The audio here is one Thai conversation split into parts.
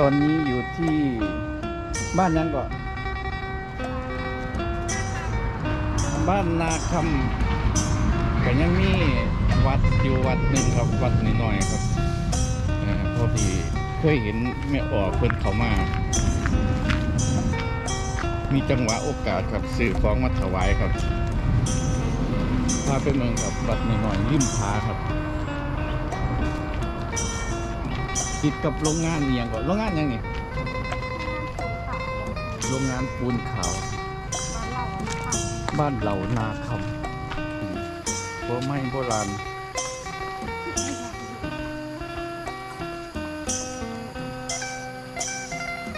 ตอนนี้อยู่ที่บ้านยังก่อนบ้านนาคำก็ยังมีวัดอยู่วัดหนึ่งครับวัดนิดหน่อยครับอ่าพอดีเคยเห็นแม่ออกเพิ่นเขามามีจังหวะโอกาสครับสื่อของมาถวายครับพาไปเมืองครับวัดนิดหน่อยริมพาครับ ติดกับโรงงานเนียงก่อนโรงงานหยังนี่โรงงานปูนขาว บ้านเหล่านาคำโบไม้โบราณ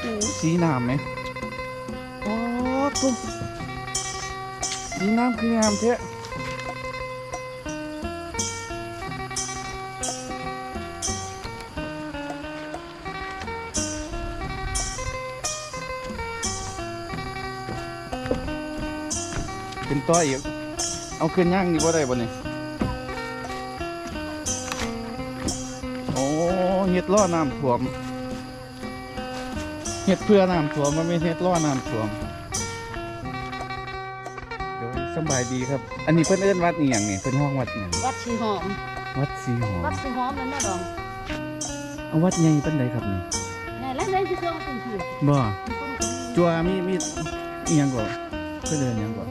โอ้สีน้ำไหมโอ้ปุ๊บสีน้ำคืองามเทะเป็นตัวอีก เอาขึ้นย่างนี่บ่ได้บ่นี่โอ้เฮ็ดล่อน้ำท่วมเฮ็ดเพื่อน้ำท่วมมันไม่เฮ็ดล่อน้ำท่วมเดี๋ยวสำบายดีครับ อันนี้เพิ่นเอิ้นวัดอีหยังนี่เพิ่นห้องวัดอีหยังวัดชีหอม วัดสีหอมวัดชีหอมนั่นน่ะดองเอาวัดใหญ่ปานใดครับนี่ในแล้วในที่เครื่องเป็นที่บ่จัวมีมีอีหยังก่อนเพิ่นเอิ้นหยังก่อน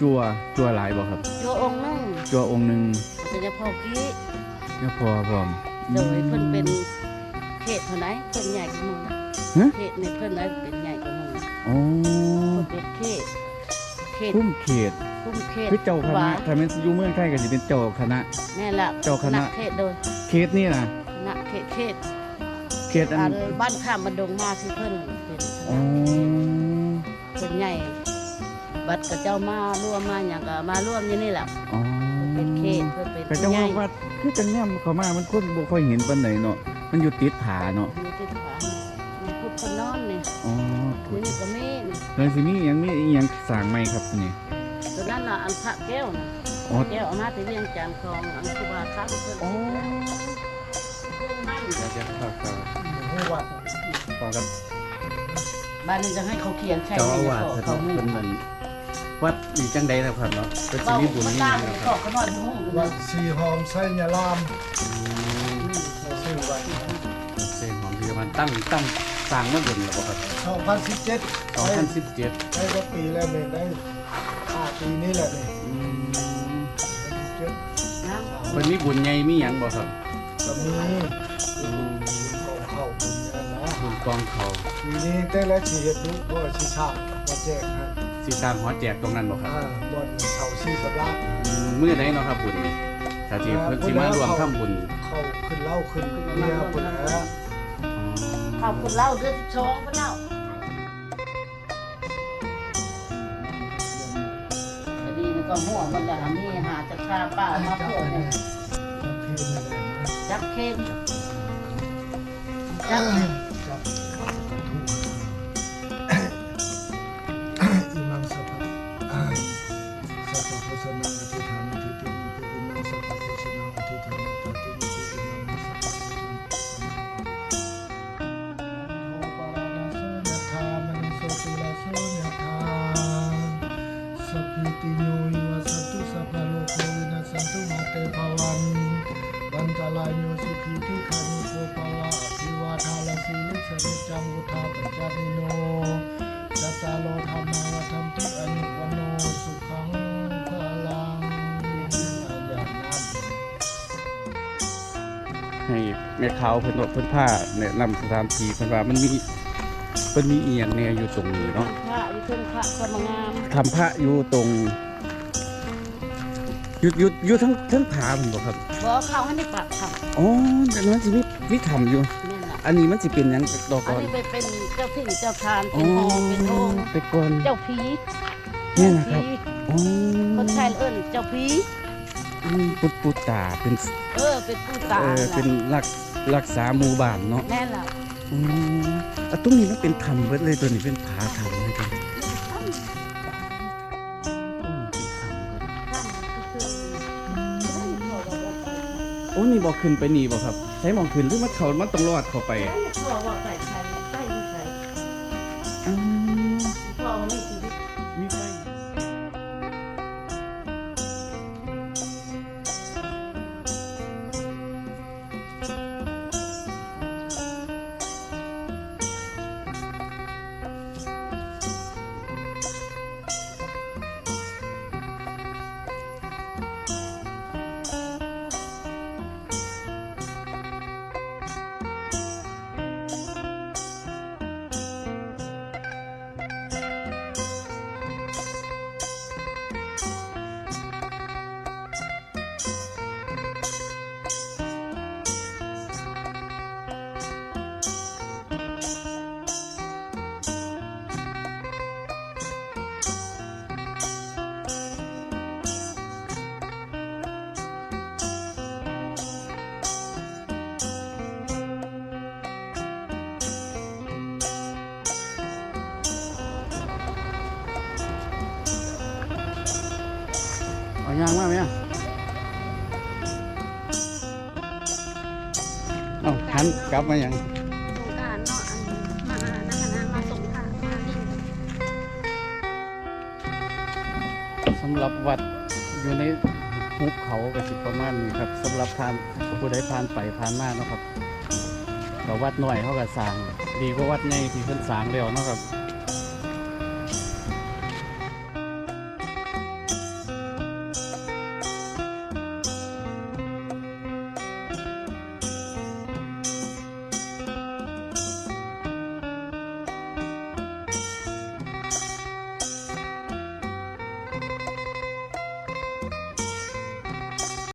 จัวจัวหลายบ่ครับโยองค์หนึงจัวองค์หนึงแต่จะพอกี้ก็พอพร้อมโดยเพิ่นเป็นเขตเท่าไหร่เพิ่นใหญ่กว่าหมู่นะฮะเขตในเพิ่นนั้นเป็นใหญ่กว่าหมู่อ๋อเพิ่นเป็นเขตเขตคุ้มเขตคุ้มเขตคือเจ้าคณะว่าถ้าแม่นอยู่เมืองไทยก็สิเป็นเจ้าคณะแม่นละเจ้าคณะ เขตโดยเขตนี่นะคณะเขตเขตเขตอัอ่านบ้านข้ามบันดงมาที่เพิ่นเป็นอ๋อเพิ่นใหญ่ บัดกับเจ้ามาร่วมมาหยังก็มาร่วมอยู่นี่แหละอ๋อเป็นเขตเพิ่นเป็นแต่จังใหว่าญ่วัดคือจังแนมเข้ามามันคนบ่ค่อยเห็นปานใดเนาะมันอยู่ติดผาเนาะมีที่ขวามีพุทธนอนนี่อ๋อนี่ก็มีนี่แล้วสิมีอีหยังมีอีหยังสร้างใหม่ครับนี่ตัวนั้นล่ะอันพระแก้วนะอ๋อแก้วเอามาที่เรียงจานคลองอันครูบาค้างเพิ่นอ๋อบ้านเดี๋ยวจะเข้าเข้าวัดต่อกันบ้านนี้จะให้เขาเขียนใช่เจ้าไหมอาวาสเขาเพิ่นหูเพิ่นนั่น วัดนี่จังใดนะครับเนาะเพิ่นสิเบามีบุญมันมีหตายัมงนะคขอรับขนอนหูวัดสีหอมไส้ยาลามอืมชื่อวัดเส้นหอมที่มันตั้งตั้งสร้างมาบุญแล้วบ่ครับ2017 2017ได้ก็ปีแล้วเนี่ยได้ห้าปีนี้แหละเนี่ยอืมเจ็ดนะเพิ่นมีบุญใหญ่มีหยังบ่ครับก็มีอืมของเข้าบุญเนี่ยนะบุญกองเขาปีนี้ได้แล้วชีเห็ดลูกก็ชีชาก็แจกให้ สิสร้างหอแจกตรงนั้นบ่ครับอ่าบนเสาชีสำลักอืมมื้อไหนเนาะครับบุญนี่ถ้าที่เพิ่นสิมารวมทำบุญเข้าขึ้นเหล่าขึ้นเบียร์ปุ่นแล้วขอบคุณเล่าเดือนที่สองก็เล่าคดีนี่ก็ห่วงมันแหละมีหาจะฆ่าป้ามาเพื่อเนี่ยจับเพลงอะไรนะจักเข็มจักจับ แม่ขาวเพิ่นบอกเพิ่นผ้าแนะนำสถานที่เพิ่นว่ามันมีเพิ่นมีอีหยังแน่อยู่ตรงนี้เนาะพระอยู่เพิ่งพระสมงามทำพระอยู่ตรงอยู่อยู่อยู่ทั้งทั้งผาเพิ่นบ่ครับบ่เข้าให้ในปากคำอ๋อแต่มันสิมีมีถ้ำอยู่นี่นล่ะอันนี้มันสิเป็นหยังดอกอันก่อนนี้ไปเป็นเจ้าถิ่นเจ้าทานอ๋เป็อนโฮงเป็นโฮงไปก่อนเจ้าผีนี่นะครับผีอ๋อคนไทยเอิ้นเจ้าผีอืม ปุตปุตตาเป็นเออเป็นผู้ตาเออเป็นรักรักษาหมู่บ้านเนาะแม่นล่ะอืมอะตรงนี้มันเป็นถ้ำเบิดเลยตัวนี้เป็นผาถ้ำเลยตัวนี้อืมเป็นถ้ำเบิดโอ้อ้นี่บอกขึ้นไปนี่บ่ครับ ใช้มองขึ้นหรือมันเขามันต้องรอดเข้าไปพ่อว่าใส่ใส่ ยางมาไหมอะเอาหันกลับมายังสงกรารเนาะอันมานั่นน่ะนะมาสงกรารมาลิงสำหรับวัดอยู่ในหุบเขาก็สิประมาณนี้ครับสำหรับทานผู้ใดผ่านไปผ่านมาเนาะครับก็วัดหน่อยเขาก็สร้าง ดีกว่าวัดใหญ่ที่เพิ่นสร้างแล้วเนาะครับ